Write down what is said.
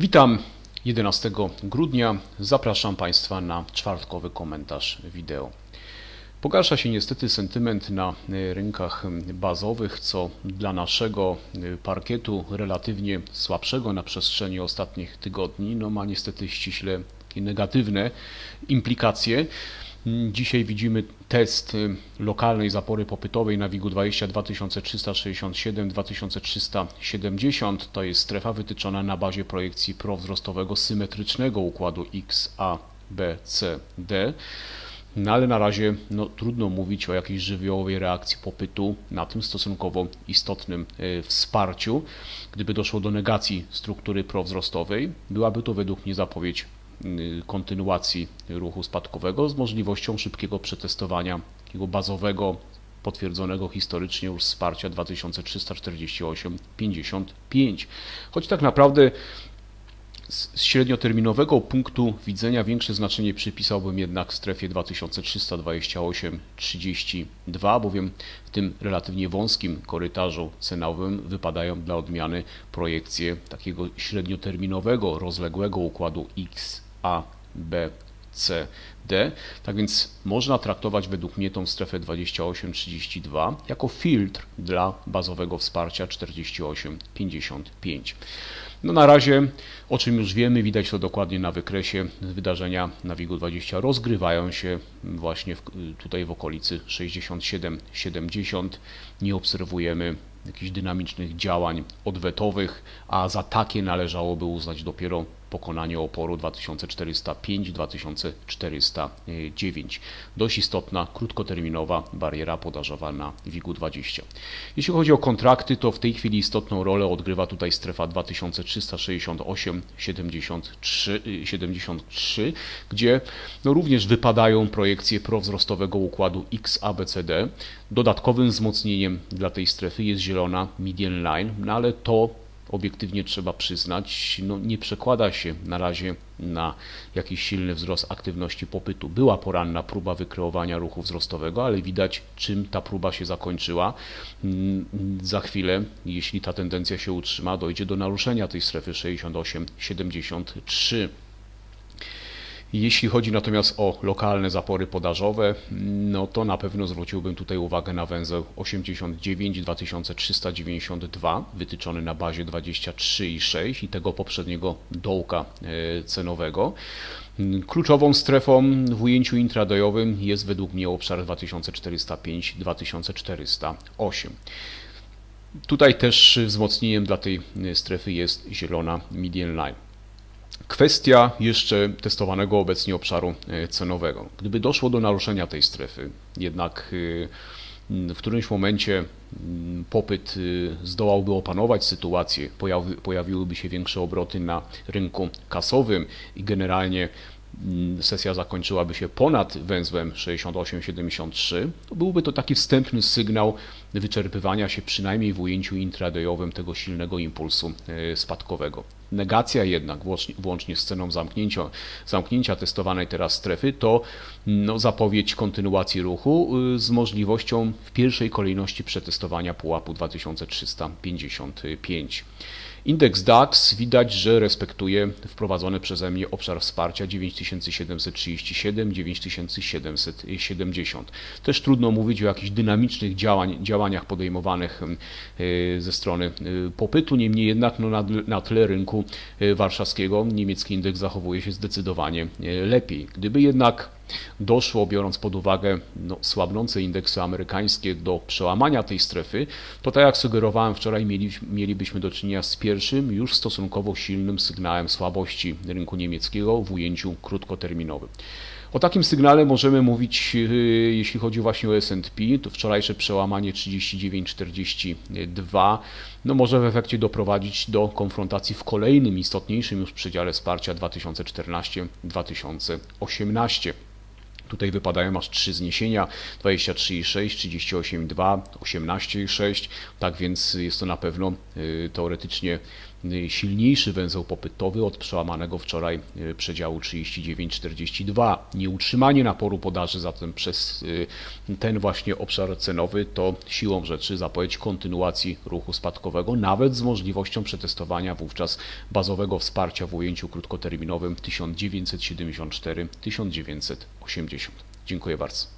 Witam 11 grudnia. Zapraszam Państwa na czwartkowy komentarz wideo. Pogarsza się niestety sentyment na rynkach bazowych, co dla naszego parkietu relatywnie słabszego na przestrzeni ostatnich tygodni no ma niestety ściśle negatywne implikacje. Dzisiaj widzimy test lokalnej zapory popytowej na WIG-20 2367-2370. To jest strefa wytyczona na bazie projekcji prowzrostowego symetrycznego układu X, A, B, C, D. No ale na razie no, trudno mówić o jakiejś żywiołowej reakcji popytu na tym stosunkowo istotnym y, wsparciu. Gdyby doszło do negacji struktury prowzrostowej, byłaby to według mnie zapowiedź Y, kontynuacji ruchu spadkowego z możliwością szybkiego przetestowania takiego bazowego, potwierdzonego historycznie już wsparcia 2348,55. Choć tak naprawdę z średnioterminowego punktu widzenia większe znaczenie przypisałbym jednak strefie 2328,32, bowiem w tym relatywnie wąskim korytarzu cenowym wypadają dla odmiany projekcje takiego średnioterminowego, rozległego układu X a, B, C, D. Tak więc można traktować według mnie tą strefę 28-32 jako filtr dla bazowego wsparcia 48-55. No na razie, o czym już wiemy, widać to dokładnie na wykresie, wydarzenia na WIG-20 rozgrywają się właśnie w, tutaj w okolicy 67-70. Nie obserwujemy jakichś dynamicznych działań odwetowych, a za takie należałoby uznać dopiero pokonanie oporu 2405-2409. Dość istotna, krótkoterminowa bariera podażowa na WIG-20. Jeśli chodzi o kontrakty, to w tej chwili istotną rolę odgrywa tutaj strefa 2368-73, gdzie no również wypadają projekcje prowzrostowego układu XABCD. Dodatkowym wzmocnieniem dla tej strefy jest zielona median line, no ale to obiektywnie trzeba przyznać, no nie przekłada się na razie na jakiś silny wzrost aktywności popytu. Była poranna próba wykreowania ruchu wzrostowego, ale widać czym ta próba się zakończyła. Mm, za chwilę, jeśli ta tendencja się utrzyma, dojdzie do naruszenia tej strefy 68-73. Jeśli chodzi natomiast o lokalne zapory podażowe, no to na pewno zwróciłbym tutaj uwagę na węzeł 89 2392 wytyczony na bazie 23,6 i tego poprzedniego dołka e, cenowego. Kluczową strefą w ujęciu intradayowym jest według mnie obszar 2405-2408. Tutaj też wzmocnieniem dla tej strefy jest zielona median line. Kwestia jeszcze testowanego obecnie obszaru e, cenowego. Gdyby doszło do naruszenia tej strefy, jednak e, w którymś momencie popyt e, zdołałby opanować sytuację, pojawi, pojawiłyby się większe obroty na rynku kasowym i generalnie sesja zakończyłaby się ponad węzłem 68-73, to byłby to taki wstępny sygnał wyczerpywania się przynajmniej w ujęciu intradayowym tego silnego impulsu spadkowego. Negacja jednak, włącznie z ceną zamknięcia, zamknięcia testowanej teraz strefy, to no, zapowiedź kontynuacji ruchu y, z możliwością w pierwszej kolejności przetestowania pułapu 2355. Indeks DAX widać, że respektuje wprowadzony przeze mnie obszar wsparcia 9737, 9770. Też trudno mówić o jakichś dynamicznych działań, działaniach podejmowanych y, ze strony y, popytu, niemniej jednak no, na, na tle rynku warszawskiego niemiecki indeks zachowuje się zdecydowanie lepiej. Gdyby jednak doszło, biorąc pod uwagę no, słabnące indeksy amerykańskie do przełamania tej strefy, to tak jak sugerowałem wczoraj, mieli, mielibyśmy do czynienia z pierwszym, już stosunkowo silnym sygnałem słabości rynku niemieckiego w ujęciu krótkoterminowym. O takim sygnale możemy mówić, y, jeśli chodzi właśnie o S&P, to wczorajsze przełamanie 39,42 no może w efekcie doprowadzić do konfrontacji w kolejnym istotniejszym już przedziale wsparcia 2014-2018. Tutaj wypadają aż trzy zniesienia 23,6, 38,2, 18,6. Tak więc jest to na pewno y, teoretycznie silniejszy węzeł popytowy od przełamanego wczoraj y, przedziału 39,42. Nieutrzymanie naporu podaży zatem przez ten właśnie obszar cenowy to siłą rzeczy zapowiedź kontynuacji ruchu spadkowego, nawet z możliwością przetestowania wówczas bazowego wsparcia w ujęciu krótkoterminowym 1974-1980. Dziękuję bardzo.